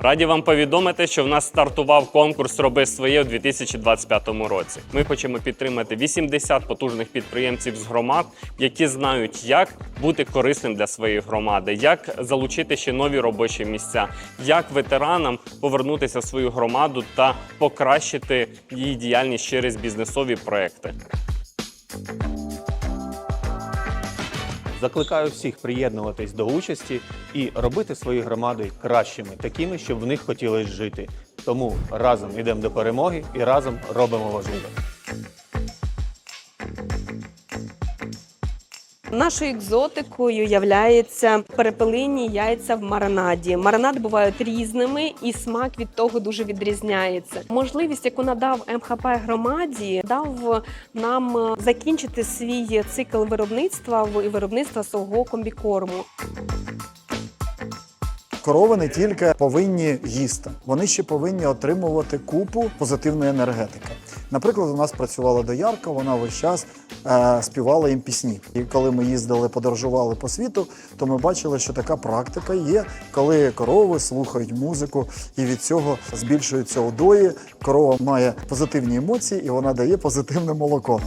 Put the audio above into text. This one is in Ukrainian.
Раді вам повідомити, що в нас стартував конкурс Роби своє у 2025 році. Ми хочемо підтримати 80 потужних підприємців з громад, які знають, як бути корисним для своєї громади, як залучити ще нові робочі місця, як ветеранам повернутися в свою громаду та покращити її діяльність через бізнесові проекти. Закликаю всіх приєднуватись до участі і робити свої громади кращими, такими, щоб в них хотілося жити. Тому разом йдемо до перемоги і разом робимо важливе. Нашою екзотикою являється перепелині яйця в маринаді. Маринад бувають різними, і смак від того дуже відрізняється. Можливість, яку надав МХП громаді, дав нам закінчити свій цикл виробництва в- виробництва свого комбікорму. Корови не тільки повинні їсти, вони ще повинні отримувати купу позитивної енергетики. Наприклад, у нас працювала доярка, вона весь час е, співала їм пісні. І коли ми їздили, подорожували по світу, то ми бачили, що така практика є, коли корови слухають музику, і від цього збільшуються удої. Корова має позитивні емоції і вона дає позитивне молоко.